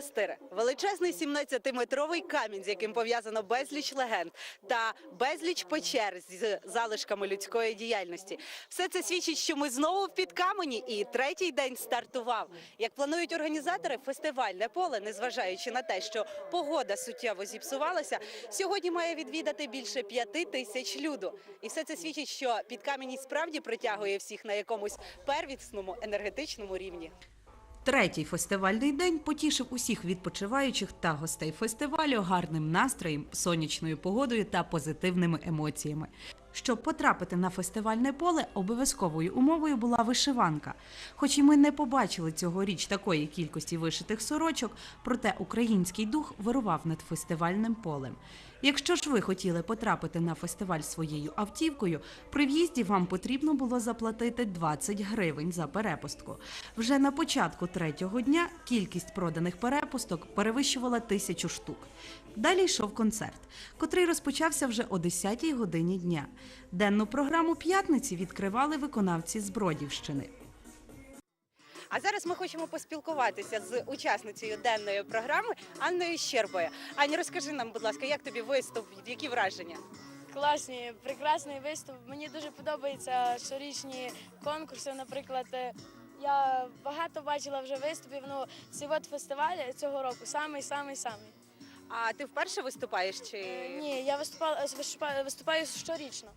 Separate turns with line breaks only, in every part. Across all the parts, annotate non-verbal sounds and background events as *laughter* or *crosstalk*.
Монастир величезний 17-метровий камінь, з яким пов'язано безліч легенд та безліч печер з залишками людської діяльності. Все це свідчить, що ми знову в підкамені, і третій день стартував. Як планують організатори, фестивальне поле, незважаючи на те, що погода суттєво зіпсувалася, сьогодні має відвідати більше п'яти тисяч люду. І все це свідчить, що підкамені справді притягує всіх на якомусь первісному енергетичному рівні.
Третій фестивальний день потішив усіх відпочиваючих та гостей фестивалю гарним настроєм, сонячною погодою та позитивними емоціями. Щоб потрапити на фестивальне поле, обов'язковою умовою була вишиванка. Хоч і ми не побачили цьогоріч такої кількості вишитих сорочок, проте український дух вирував над фестивальним полем. Якщо ж ви хотіли потрапити на фестиваль своєю автівкою, при в'їзді вам потрібно було заплатити 20 гривень за перепустку. Вже на початку третього дня кількість проданих перепусток перевищувала тисячу штук. Далі йшов концерт, котрий розпочався вже о 10-й годині дня. Денну програму п'ятниці відкривали виконавці з Бродівщини.
А зараз ми хочемо поспілкуватися з учасницею денної програми Анною Щербою. Аня, розкажи нам, будь ласка, як тобі виступ, які враження?
Класні, прекрасний виступ. Мені дуже подобаються щорічні конкурси. Наприклад, е, я багато бачила вже виступів. Ну, цей от фестиваль цього року самий, самий, самий.
А ти вперше виступаєш чи
Е, Ні, я виступала виступаю, виступаю щорічно.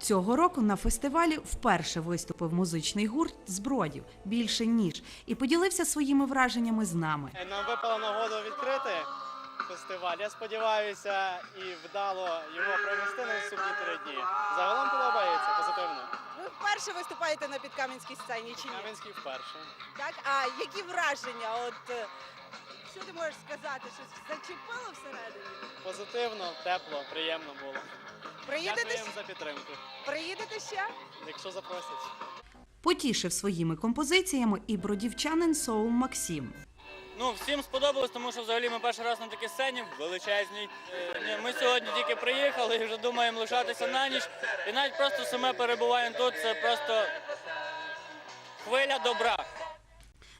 Цього року на фестивалі вперше виступив музичний гурт з Бродів більше ніж і поділився своїми враженнями з нами.
Нам випала нагода відкрити фестиваль. Я сподіваюся і вдало його провести на наступні три дні. Загалом подобається позитивно.
ви вперше виступаєте на підкам'янській сцені чи ні?
Кам'янський вперше.
Так, а які враження? От е, що ти можеш сказати? Щось зачепило всередині?
Позитивно, тепло, приємно було.
Приїдете,
Дякую за підтримку.
приїдете ще?
Якщо запросять.
Потішив своїми композиціями і бродівчанин Соул Максим.
Ну, всім сподобалось, тому що взагалі ми перший раз на такій сцені величезній. Е, Ми сьогодні тільки приїхали і вже думаємо лишатися на ніч. І навіть просто саме перебуваємо тут, це просто хвиля добра.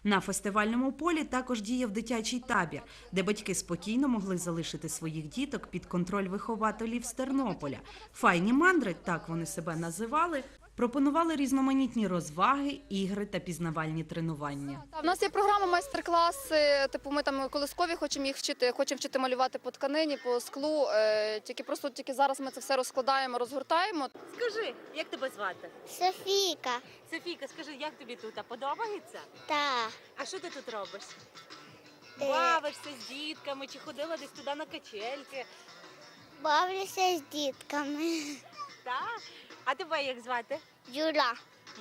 На фестивальному полі також діяв дитячий табір, де батьки спокійно могли залишити своїх діток під контроль вихователів з Тернополя. Файні мандри, так вони себе називали, пропонували різноманітні розваги, ігри та пізнавальні тренування.
В нас є програма майстер-класи. Типу, ми там колискові хочемо їх вчити, хочемо вчити малювати по тканині, по склу. Е, тільки просто тільки зараз ми це все розкладаємо, розгортаємо.
Скажи, як тебе звати?
Софійка,
Софійка, скажи, як тобі тут? Подобається?
та
А що ти тут робиш?
Е.
Бавишся з дітками чи ходила десь туди на качельки?
бавлюся з дітками.
Так? А тебе як звати?
Юра.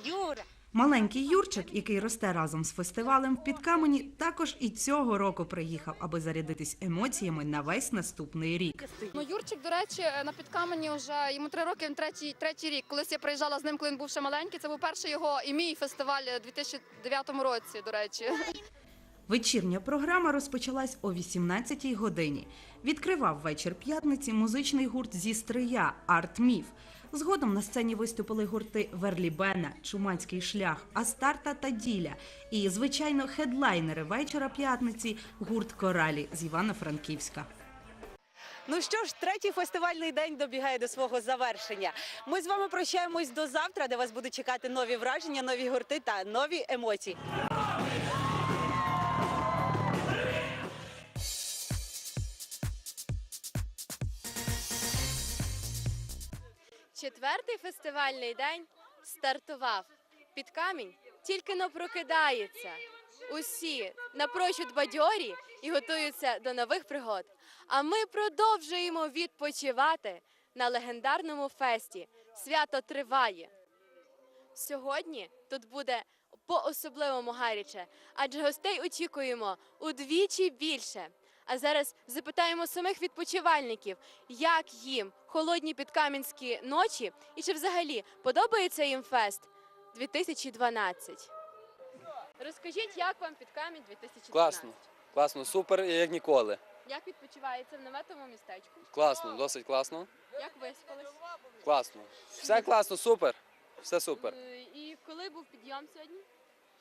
Юра.
Маленький Юрчик, який росте разом з фестивалем в Підкамені, також і цього року приїхав, аби зарядитись емоціями на весь наступний рік.
Ну, Юрчик, до речі, на підкамені вже йому три роки, він третій, третій рік. Колись я приїжджала з ним, коли він був ще маленький. Це був перший його і мій фестиваль у 2009 році, до речі.
Вечірня програма розпочалась о 18-й годині. Відкривав вечір п'ятниці музичний гурт зі Стрия Арт Міф. Згодом на сцені виступили гурти Верлібена, Чумацький шлях, Астарта та Діля. І, звичайно, хедлайнери вечора п'ятниці гурт Коралі з Івано-Франківська.
Ну що ж, третій фестивальний день добігає до свого завершення. Ми з вами прощаємось до завтра, де вас будуть чекати нові враження, нові гурти та нові емоції.
Четвертий фестивальний день стартував. Під камінь тільки но прокидається. Усі напрочуд бадьорі і готуються до нових пригод. А ми продовжуємо відпочивати на легендарному фесті. Свято триває. Сьогодні тут буде по-особливому гаряче, адже гостей очікуємо удвічі більше. А зараз запитаємо самих відпочивальників, як їм холодні підкам'янські ночі і чи взагалі подобається їм фест 2012. Розкажіть, як вам підкамінь 2012?
Класно, класно, супер, як ніколи.
Як відпочивається в наметовому містечку?
Класно, досить класно.
Як виспались?
Класно. Все класно, супер. Все супер.
Е, І коли був підйом сьогодні?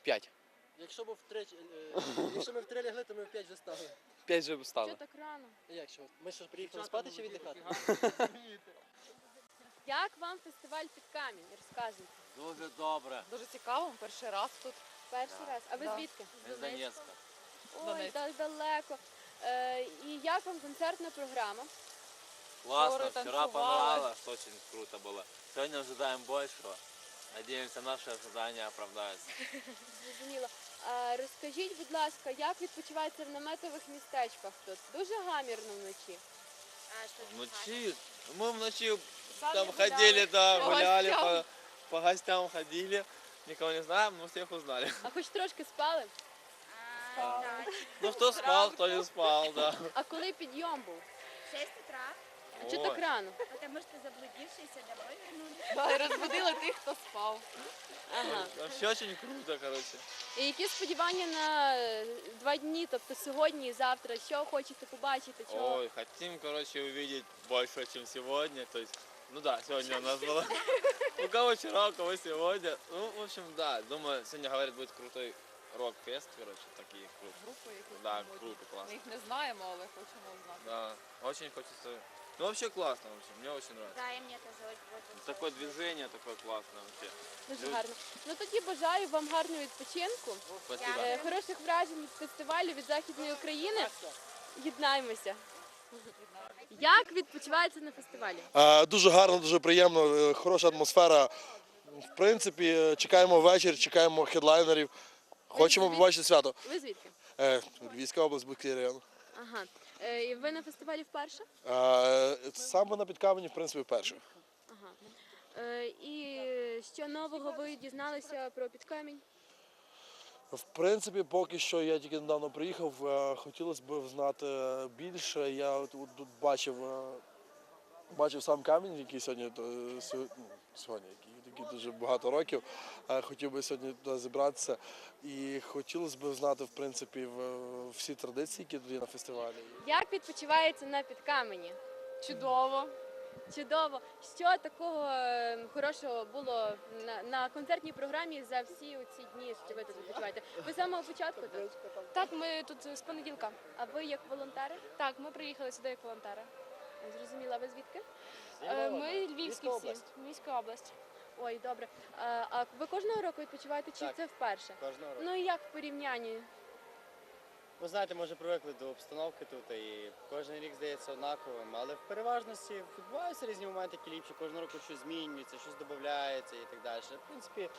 П'ять.
Якщо ми втричі, е, якщо ми втри лягли, то ми в п'ять вже стали.
П'ять вже стали.
Що так рано?
Як що? Ми що ж приїхали спати чи віддихати? *laughs*
Як вам фестиваль під камінь? Розказуйте.
Дуже добре.
Дуже цікаво, перший раз тут.
Перший раз. А ви
Да.
звідки?
З Донецька.
Ой,
Донецьк.
так далеко. Е, і як вам концертна програма?
Классно,
Горы
вчера
танцевали.
понравилось, очень круто было. Сегодня ожидаем большего. Надеемся, наши ожидания оправдаются. *laughs*
Зрозуміло. А розкажіть, будь ласка, як відпочивається в наметових містечках тут? Дуже гамірно вночі.
Вночи, мы в ночи там
гуляли.
ходили, да,
По
гуляли,
гостям.
по, по гостям ходили. Никого не знаем, но всех узнали.
А хоч трошки спали?
Ну, кто спал, кто не спал, да.
А коли підйом був?
6 утра,
А чого так рано?
тому що заблудившися домой вернулись.
Да, і розбудили тих, хто спав.
Ага.
Вообще очень круто, короче.
І які сподівання на е, два дні, тобто сьогодні і завтра? Що хочете побачити? Чого?
Ой, хотим, короче, увидеть больше, чем сегодня. То есть, ну да, сегодня у нас было. У кого вчера, у кого сегодня. Ну, в общем, да, думаю, сегодня, говорят, будет крутой рок-фест, короче, такие крутые.
Групу якусь.
Да,
мабуть.
круто,
Ми
классно.
їх не знаємо, але хочемо знати.
Да, очень хочется. Ну, вообще классно, вообще, мне очень нравится.
Да, і мені теж дуже
Такое движение, такое классное вообще.
Дуже гарно. Ну тоді бажаю вам гарного відпочинку,
Спасибо.
е, хороших вражень від фестивалю від Західної України. Єднаймося. Як відпочивається на фестивалі?
Е, Дуже гарно, дуже приємно, е, хороша атмосфера. В принципі, е, чекаємо вечір, чекаємо хедлайнерів. Хочемо побачити свято.
Ви звідки?
Е, Львівська область, Бузький район.
Ага. Е, І ви на фестивалі вперше?
Е, Саме на підкамені, в принципі, вперше.
Ага. Е, І що нового ви дізналися про підкамінь?
В принципі, поки що я тільки недавно приїхав. е, Хотілося б знати більше. Я тут бачив, бачив сам камінь, який сьогодні, сьо- ну, сьогодні який, який дуже багато років. Е, Хотів би сьогодні туди зібратися. І хотілося б знати, в принципі, в- всі традиції, які тут є на фестивалі.
Як відпочивається на підкамені?
Чудово.
Чудово. Що такого е, хорошого було на, на концертній програмі за всі ці дні, що ви тут відпочиваєте? Ви з самого початку тут?
Так, ми тут з понеділка.
А ви як волонтери?
Так, ми приїхали сюди як волонтери.
Зрозуміла, ви звідки?
Е, Ми львівські всі. Львівська область.
Ой, добре. А, а ви кожного року відпочиваєте чи
Так.
це вперше?
Кожного року.
Ну і як в порівнянні?
Ви знаєте, може привикли до обстановки тут і кожен рік здається однаковим, але в переважності відбуваються різні моменти, які ліпші. Кожного року щось змінюється, щось додається і так далі. В принципі,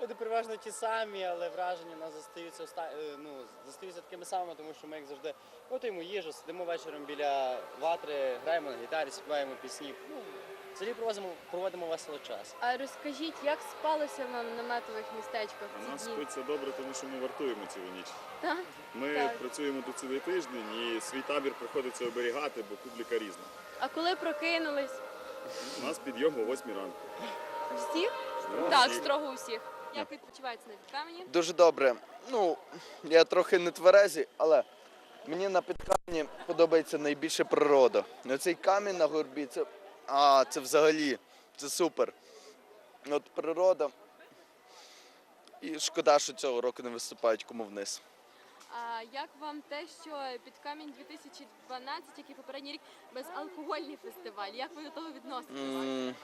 люди переважно ті самі, але враження у нас застаються оста... е, ну, застаються такими самими, тому що ми як завжди готуємо їжу, сидимо вечором біля ватри, граємо на гітарі, співаємо пісні. Ну, взагалі проводимо, проводимо весело час.
А розкажіть, як спалося вам в наметових містечках
У
ці
нас
дні?
спиться добре, тому що ми вартуємо цілу ніч.
Так?
Ми
Так.
працюємо тут цілий тиждень і свій табір приходиться оберігати, бо публіка різна.
А коли прокинулись?
У нас підйом о 8 ранку.
Всі?
Ну,
Так,
всі.
строго усіх.
Як відпочивається на підкамені?
Дуже добре. Ну, я трохи не тверезий, але мені на підкамені подобається найбільше природа. Оцей камінь на горбі, це, а, це взагалі, це супер. От природа. І шкода, що цього року не виступають кому вниз.
А як вам те, що підкамінь 2012, як і попередній рік, безалкогольний фестиваль? Як ви до того відноситесь?
М,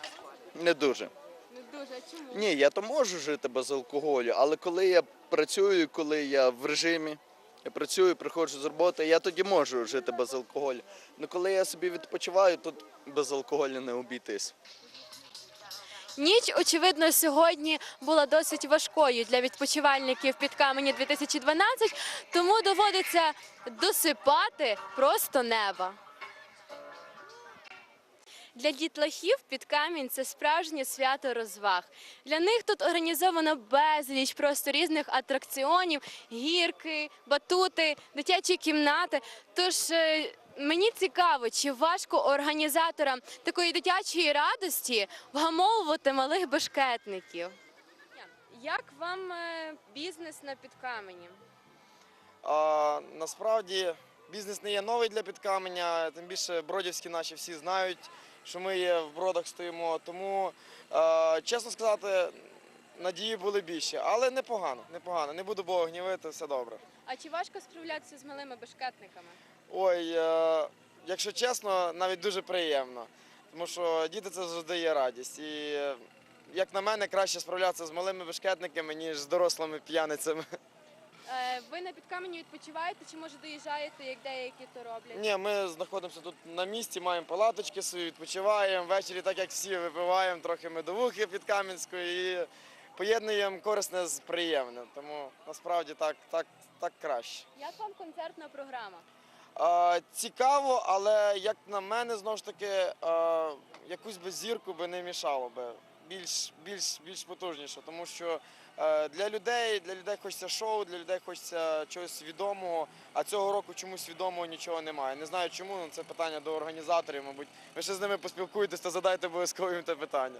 Не дуже.
Не дуже. А чому?
Ні, я то можу жити без алкоголю, але коли я працюю, коли я в режимі, я працюю, приходжу з роботи, я тоді можу жити без алкоголю. Ну коли я собі відпочиваю, тут без алкоголю не обійтись.
Ніч, очевидно, сьогодні була досить важкою для відпочивальників під камені 2012, тому доводиться досипати просто неба. Для дітлахів під камінь це справжнє свято розваг. Для них тут організовано безліч просто різних атракціонів, гірки, батути, дитячі кімнати. Тож е, мені цікаво, чи важко організаторам такої дитячої радості вгамовувати малих бешкетників. Як вам е, бізнес на підкамені?
А, насправді бізнес не є новий для підкаменя, тим більше бродівські наші всі знають, що ми є в бродах стоїмо. Тому, е, чесно сказати,
надії були більше. Але непогано, непогано. Не буду Бога гнівити, все добре.
А чи важко справлятися з малими бешкетниками?
Ой, е, якщо чесно, навіть дуже приємно. Тому що діти це завжди є радість. І е, як на мене, краще справлятися з малими бешкетниками, ніж з дорослими п'яницями. *laughs*
Е, Ви на підкамені відпочиваєте чи може доїжджаєте, як деякі то роблять?
Ні, ми знаходимося тут на місці, маємо палаточки свої, відпочиваємо. Ввечері, так як всі, випиваємо трохи медовухи під Кам'янською і поєднуємо корисне з приємним. Тому насправді так, так, так краще.
Як вам концертна програма?
Е, цікаво, але як на мене, знову ж таки, е, якусь би зірку би не мішало би. Більш, більш, більш потужніше, тому що е, для людей, для людей хочеться шоу, для людей хочеться чогось відомого, а цього року чомусь відомого нічого немає. Не знаю чому, ну, це питання до організаторів, мабуть. Ви ще з ними поспілкуєтесь, то задайте обов'язково їм те питання.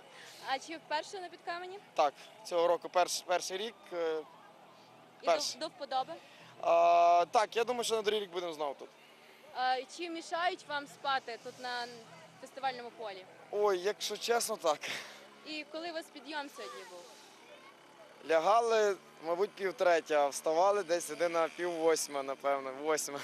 А чи вперше на підкамені?
Так, цього року перш, перший рік. е,
І до, до вподоби?
А, так, я думаю, що на другий рік будемо знову тут.
Чи мішають вам спати тут на фестивальному полі?
Ой, якщо чесно, так.
І коли у вас підйом сьогодні був?
Лягали, мабуть, півтретя, а вставали десь година пів восьма, напевно, восьма.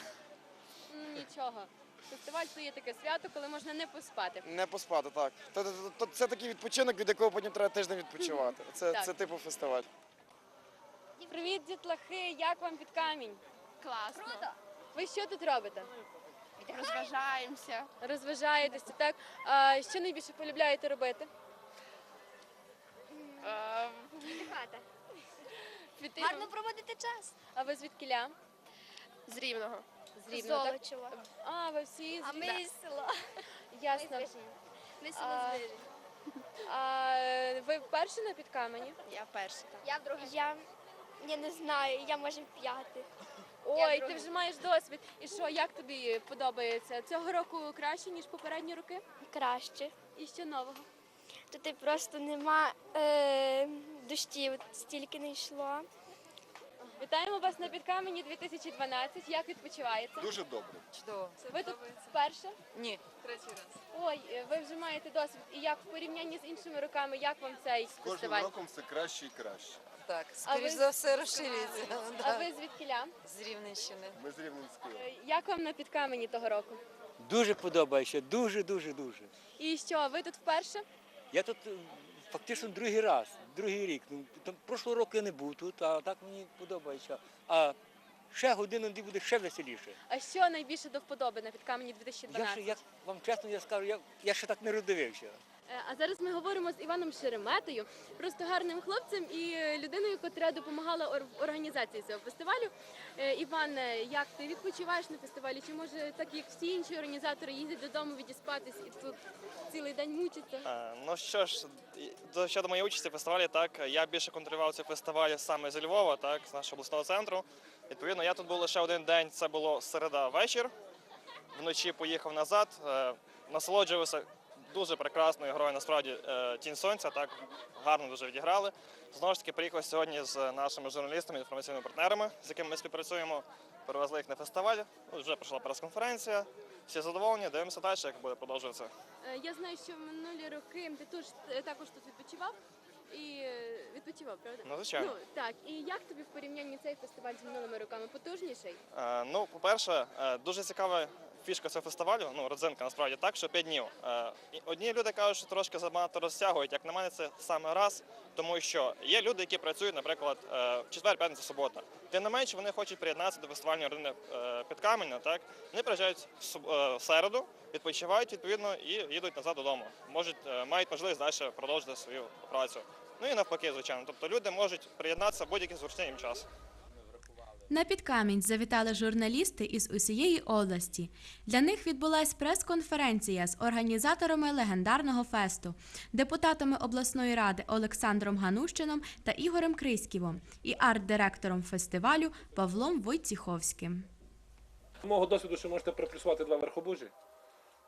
Ну, нічого. Фестиваль це є таке свято, коли можна не поспати.
Не поспати, так. То, то, то, це такий відпочинок, від якого потім треба тиждень відпочивати. Це,
Так.
це типу фестиваль.
Привіт, дітлахи! Як вам під камінь?
Класно.
Ви що тут робите?
Розважаємося.
Розважаєтеся, так? А, що найбільше полюбляєте робити?
Хата.
Піти-
Гарно проводити час.
А ви звідкіля?
З рівного.
З Рівного, так?
Золочева.
А, ви всі з
А ми
Рівного.
із села.
Ясно.
Ми село
А,
Звижин.
А ви вперше на підкамені?
Я перша.
Я в другому. Я, я не знаю, я може в п'ятий.
Ой, ти вже маєш досвід. І що, як тобі подобається? Цього року краще, ніж попередні роки?
Краще.
І що нового?
Тут і просто нема е, дощів, стільки не йшло.
Вітаємо вас на підкамені 2012. Як відпочиваєте?
Дуже добре.
Чудово.
Ви тут вперше?
Ні. Третій раз.
Ой, ви вже маєте досвід. І як в порівнянні з іншими роками, як вам цей
Кожним
фестиваль?
роком все краще і краще.
Так,
ви-
за все розширюється. *laughs*
А ви звідкіля?
З Рівненщини.
Ми з Рівненської.
Е, Як вам на підкамені того року?
Дуже подобається, дуже, дуже, дуже.
І що, ви тут вперше?
Я тут е, фактично другий раз, другий рік. Ну, там, прошлого року я не був тут, а так мені подобається. А ще годину де буде ще веселіше.
А що найбільше до вподоби на підкамені
Я
2012?
ще, як вам чесно я скажу, я, я ще так не родивився.
Е, А зараз ми говоримо з Іваном Шереметою, просто гарним хлопцем і людиною, яка допомагала в організації цього фестивалю. Е, Іван, е, як ти відпочиваєш на фестивалі? Чи може так як всі інші організатори їздять додому відіспатись і тут цілий день мучаться?
Е, Ну що ж, до- щодо моєї участі в фестивалі, так я більше контролював цей фестиваль саме зі Львова, так з нашого обласного центру. Відповідно, я тут був лише один день. Це було середа вечір. Вночі поїхав назад, насолоджувався дуже прекрасною грою. Насправді е, тінь сонця так гарно дуже відіграли. Знову ж таки, приїхав сьогодні з нашими журналістами, інформаційними партнерами, з якими ми співпрацюємо. Перевезли їх на фестиваль. Вже пройшла прес-конференція. Всі задоволені. Дивимося далі, як буде продовжуватися.
Е, Я знаю, що в минулі роки ти теж е, також тут відпочивав. І відпочивав, правда?
Ну, звичайно.
Ну, так. І як тобі в порівнянні цей фестиваль з минулими роками? Потужніший?
Е, Ну, по-перше, дуже цікава фішка цього фестивалю. Ну, родзинка насправді так, що 5 днів. Е, Одні люди кажуть, що трошки забагато розтягують. Як на мене, це саме раз, тому що є люди, які працюють, наприклад, е, в четвер, п'ятниця, субота. Тим не менше, вони хочуть приєднатися до фестивальної родини е, під Каменя, так вони приїжджають в середу, відпочивають відповідно і їдуть назад додому. Можуть мають можливість далі продовжити свою працю. Ну і навпаки, звичайно. Тобто люди можуть приєднатися будь-який зручний їм час.
На підкамінь завітали журналісти із усієї області. Для них відбулась прес-конференція з організаторами легендарного фесту, депутатами обласної ради Олександром Ганущином та Ігорем Криськівом і арт-директором фестивалю Павлом Войціховським.
З мого досвіду ще можете приплюсувати два верхобужі,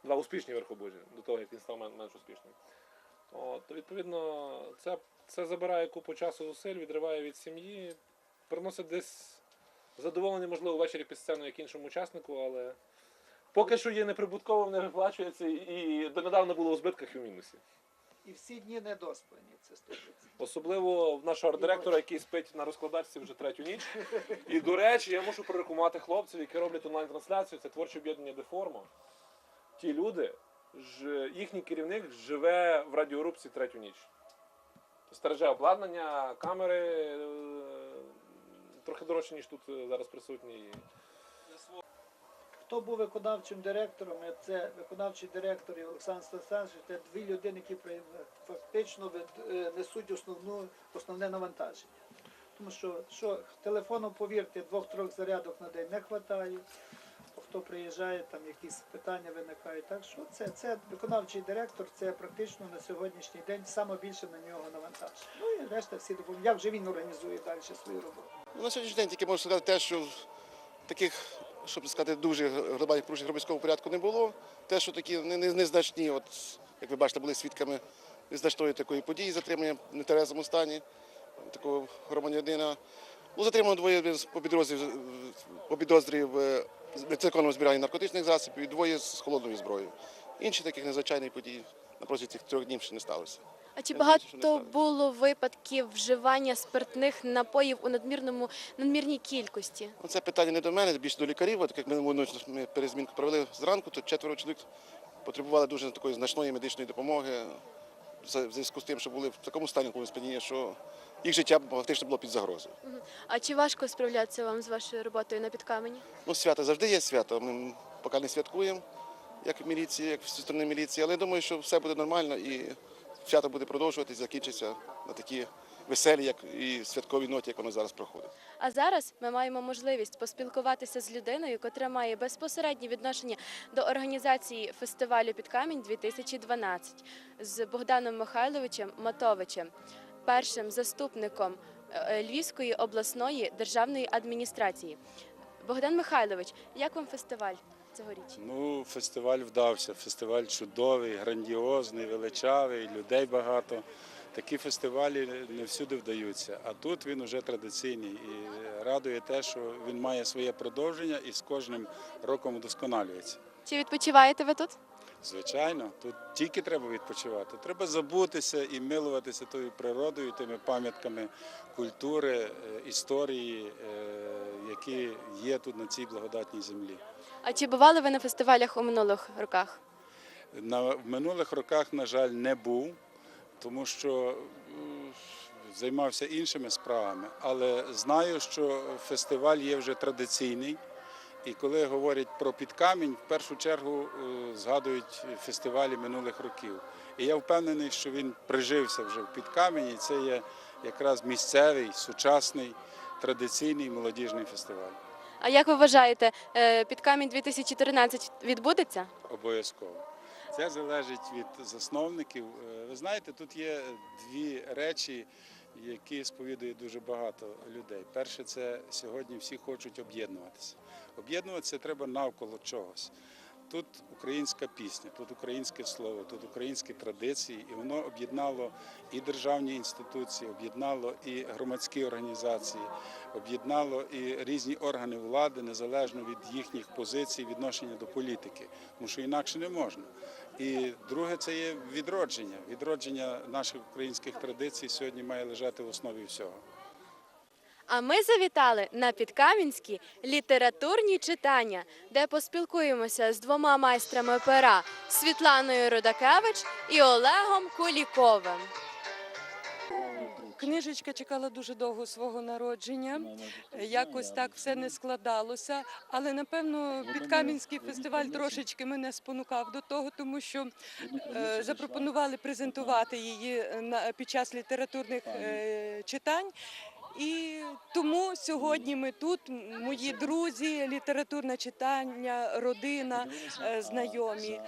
два успішні верхобужі, до того, як він став менш успішним. От, відповідно, це, це забирає купу часу зусиль, відриває від сім'ї, приносить десь задоволення, можливо, ввечері під сцену як іншому учаснику, але поки що є неприбутковим, не виплачується і донедавна було у збитках і в мінусі.
і всі дні недоспані. Це 100%.
Особливо в нашого арт-директора, який спить на розкладачці вже третю ніч. І до речі, я мушу прорекомувати хлопців, які роблять онлайн-трансляцію. Це творче об'єднання Деформа. Ті люди, ж, їхній керівник живе в радіорубці третю ніч. Стереже обладнання, камери е, трохи дорожче, ніж тут е, зараз присутні.
Хто був виконавчим директором? Це виконавчий директор і Олександр Стасанович, це дві людини, які фактично е, несуть основну, основне навантаження. Тому що, що телефону, повірте, двох-трьох зарядок на день не вистачає. Хто приїжджає, там якісь питання виникають. Так що це, це виконавчий директор, це практично на сьогоднішній день саме більше на нього навантаження. Ну і решта всі допомагають. Як вже він організує далі свою роботу.
Ну, на сьогоднішній день тільки можу сказати те, що таких, щоб сказати, дуже глобальних порушень громадського порядку не було. Те, що такі не- не- незначні, от, як ви бачите, були свідками незначної такої події, затримання в нетверезому стані такого громадянина. Було затримано двоє по підрозділі, по підозрі в незаконному збиранні наркотичних засобів і двоє з холодною зброєю. Інші таких незвичайних подій на протязі цих трьох днів ще не сталося.
А чи багато було випадків вживання спиртних напоїв у надмірному надмірній кількості?
Ну, Це питання не до мене, більше до лікарів. От як ми минулу ми перезмінку провели зранку, то четверо чоловік потребували дуже такої значної медичної допомоги в зв'язку з тим, що були в такому стані сп'яніння, що їх життя фактично було під загрозою.
А чи важко справлятися вам з вашою роботою на підкамені?
Ну, свято завжди є свято. Ми поки не святкуємо, як міліція, як зі сторони міліції, але я думаю, що все буде нормально і свято буде продовжуватись, закінчиться на такі веселі, як і святкові ноті, як воно зараз проходить.
А зараз ми маємо можливість поспілкуватися з людиною, котра має безпосереднє відношення до організації фестивалю Підкамінь 2012 з Богданом Михайловичем Матовичем, першим заступником е, Львівської обласної державної адміністрації. Богдан Михайлович, як вам фестиваль цьогоріч?
Ну, фестиваль вдався. Фестиваль чудовий, грандіозний, величавий, людей багато. Такі фестивалі не всюди вдаються. А тут він уже традиційний і радує те, що він має своє продовження і з кожним роком удосконалюється.
Чи відпочиваєте ви тут?
Звичайно, тут тільки треба відпочивати. Треба забутися і милуватися тою природою, тими пам'ятками культури, е, історії, е, які є тут на цій благодатній землі.
А чи бували ви на фестивалях у минулих роках?
На, в минулих роках, на жаль, не був, тому що е, займався іншими справами. Але знаю, що фестиваль є вже традиційний. І коли говорять про підкамінь, в першу чергу е, згадують фестивалі минулих років. І я впевнений, що він прижився вже в підкамені. Це є якраз місцевий, сучасний, традиційний молодіжний фестиваль.
А як ви вважаєте, під камінь 2013 відбудеться?
Обов'язково. Це залежить від засновників. Е, Ви знаєте, тут є дві речі, які сповідує дуже багато людей. Перше, це сьогодні всі хочуть об'єднуватися. Об'єднуватися треба навколо чогось. Тут українська пісня, тут українське слово, тут українські традиції, і воно об'єднало і державні інституції, об'єднало і громадські організації, об'єднало і різні органи влади незалежно від їхніх позицій, відношення до політики, тому що інакше не можна. І друге, це є відродження. Відродження наших українських традицій сьогодні має лежати в основі всього.
А ми завітали на підкам'янські літературні читання, де поспілкуємося з двома майстрами пера Світланою Рудакевич і Олегом Куліковим.
Книжечка чекала дуже довго свого народження. Якось так все не складалося. Але напевно підкам'янський фестиваль трошечки мене спонукав до того, тому що е, запропонували презентувати її на під час літературних е, читань. І тому сьогодні ми тут, мої друзі, літературне читання, родина, е, знайомі.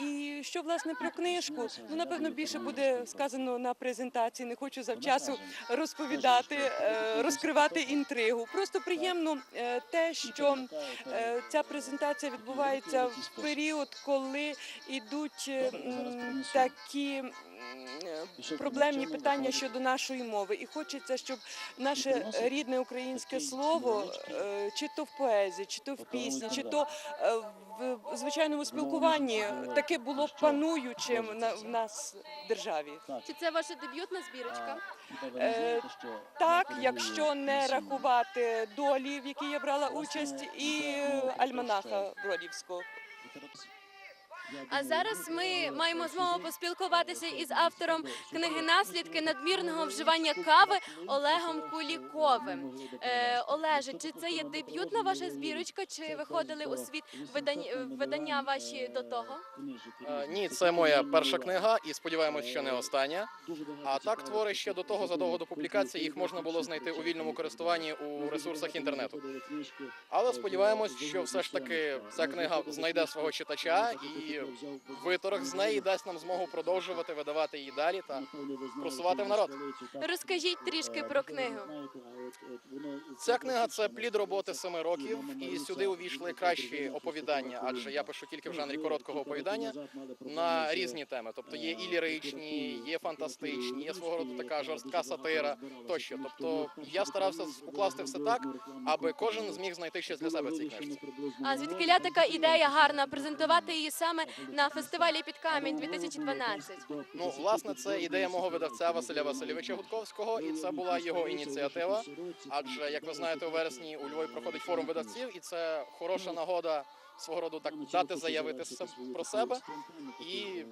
І що власне про книжку? Ну напевно більше буде сказано на презентації. Не хочу завчасу розповідати, е, розкривати інтригу. Просто приємно е, те, що е, ця презентація відбувається в період, коли йдуть такі проблемні питання щодо нашої мови. І хочеться, щоб наше рідне українське слово, чи то в поезії, чи то в пісні, чи то в звичайному спілкуванні, так яке було пануючим на, в нас в державі.
Чи це ваша дебютна збірочка?
Е, так, якщо не рахувати долі, в якій я брала участь, і е, альманаха Бродівського.
А зараз ми маємо змогу поспілкуватися із автором книги Наслідки надмірного вживання кави Олегом Куліковим. Е, Олеже, чи це є дебютна ваша збірочка, чи виходили у світ видання, видання ваші до того?
Е, Ні, це моя перша книга, і сподіваємось, що не остання. А так твори ще до того, задовго до публікації, їх можна було знайти у вільному користуванні у ресурсах інтернету. Але сподіваємось, що все ж таки ця книга знайде свого читача і виторг з неї дасть нам змогу продовжувати видавати її далі та просувати в народ.
Розкажіть трішки про книгу.
Ця книга це плід роботи семи років, і сюди увійшли кращі оповідання, адже я пишу тільки в жанрі короткого оповідання на різні теми. Тобто є і ліричні, є фантастичні, є свого роду така жорстка сатира тощо. Тобто я старався укласти все так, аби кожен зміг знайти щось для себе в цій книжці.
А звідкиля така ідея гарна презентувати її саме на фестивалі під камінь 2012?
Ну, власне, це ідея мого видавця Василя Васильовича Гудковського, і це була його ініціатива. Адже, як ви знаєте, у вересні у Львові проходить форум видавців, і це хороша нагода свого роду так дати заявити про себе і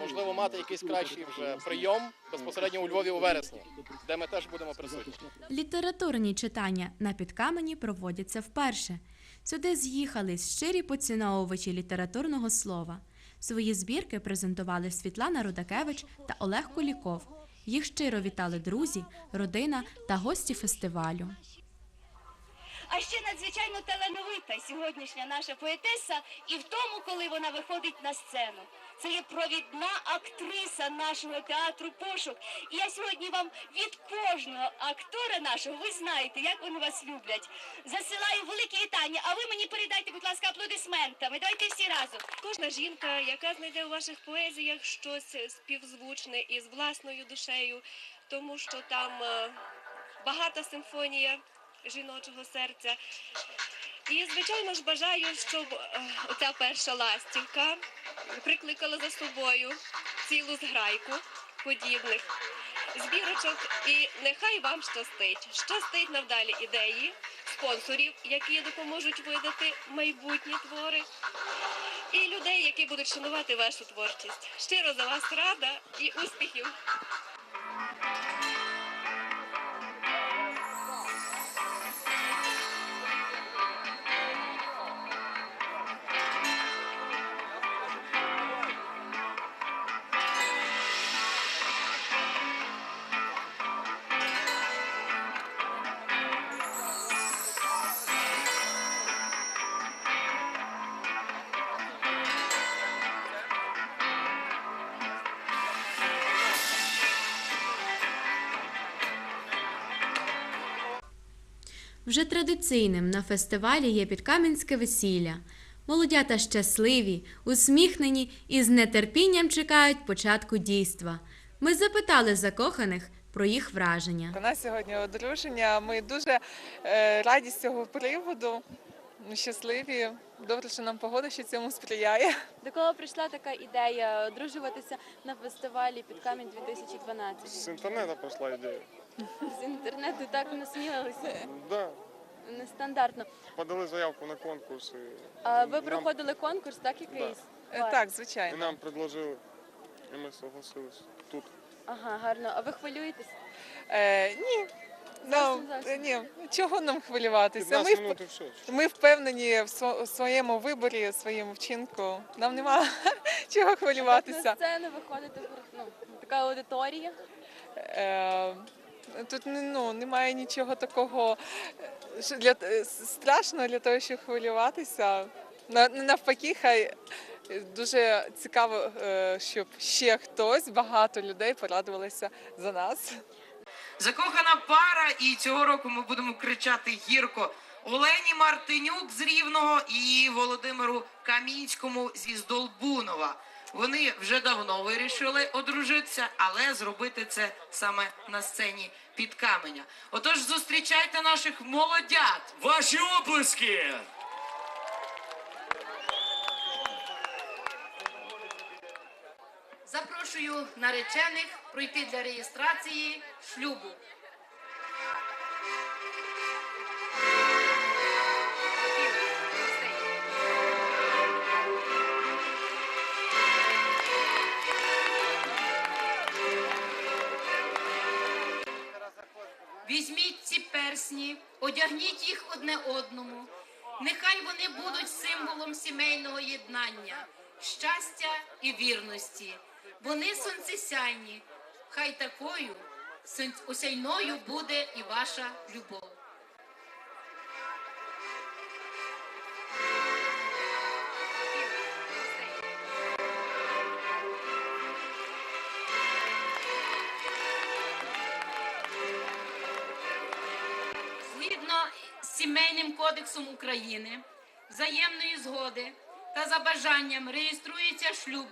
можливо мати якийсь кращий вже прийом безпосередньо у Львові у вересні, де ми теж будемо присутні.
Літературні читання на підкамені проводяться вперше. Сюди з'їхались щирі поціновувачі літературного слова. Свої збірки презентували Світлана Рудакевич та Олег Куліков. Їх щиро вітали друзі, родина та гості фестивалю.
А ще надзвичайно талановита сьогоднішня наша поетеса, і в тому, коли вона виходить на сцену. Це є провідна актриса нашого театру пошук. І я сьогодні вам від кожного актора нашого, ви знаєте, як вони вас люблять. Засилаю великі вітання, а ви мені передайте, будь ласка, аплодисментами. Давайте всі разом.
Кожна жінка, яка знайде у ваших поезіях щось співзвучне із власною душею, тому що там е, багата симфонія жіночого серця. І, звичайно ж, бажаю, щоб е, оця перша ластівка прикликала за собою цілу зграйку подібних збірочок. І нехай вам щастить. Щастить нам далі ідеї, спонсорів, які допоможуть видати майбутні твори і людей, які будуть шанувати вашу творчість. Щиро за вас рада і успіхів!
Вже традиційним на фестивалі є підкам'янське весілля. Молодята щасливі, усміхнені і з нетерпінням чекають початку дійства. Ми запитали закоханих про їх враження.
У нас сьогодні одруження. Ми дуже е, раді з цього приводу. Щасливі. Добре, що нам погода ще цьому сприяє.
До кого прийшла така ідея одружуватися на фестивалі під камінь 2012?
З інтернету прийшла ідея.
З інтернету так насмілилися.
Да.
Нестандартно.
Подали заявку на конкурс. І
А ви
нам-
проходили конкурс, так якийсь?
Е. Так, звичайно.
І нам предложили, і ми согласились тут.
Ага, гарно. А ви хвилюєтесь?
Е, ні. Ну,
зовсім.
ні, чого нам хвилюватися?
15
Ми,
минут і
вп-
все.
ми впевнені в сво- в своєму виборі, своєму вчинку. Нам нема *laughs* чого
На
хвилюватися.
сцену виходите, ну, така аудиторія.
Е, Тут ну, немає нічого такого що для, е, страшного для того, щоб хвилюватися. На- Навпаки, хай дуже цікаво, е, щоб ще хтось, багато людей порадувалися за нас.
Закохана пара, і цього року ми будемо кричати гірко. Олені Мартинюк з Рівного і Володимиру Камінському зі Здолбунова. Вони вже давно вирішили одружитися, але зробити це саме на сцені під каменя. Отож, зустрічайте наших молодят.
Ваші оплески!
Запрошую наречених пройти для реєстрації шлюбу. Персні, одягніть їх одне одному. Нехай вони будуть символом сімейного єднання, щастя і вірності. Вони сонцесяйні. Хай такою осяйною буде і ваша любов. Кодексом України, взаємної згоди та за бажанням реєструється шлюб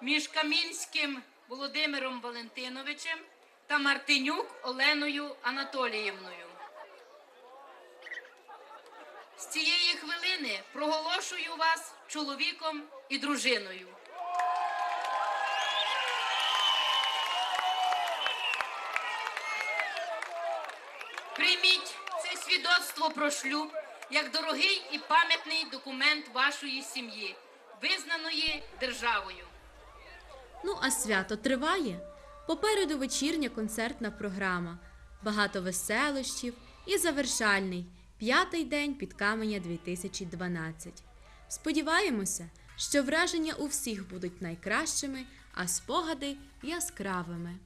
між Камінським Володимиром Валентиновичем та Мартинюк Оленою Анатоліївною. З цієї хвилини проголошую вас чоловіком і дружиною. Прийміть це свідоцтво про шлюб як дорогий і пам'ятний документ вашої сім'ї, визнаної державою.
Ну а свято триває. Попереду вечірня концертна програма, багато веселощів і завершальний п'ятий день під каменя 2012. Сподіваємося, що враження у всіх будуть найкращими, а спогади яскравими.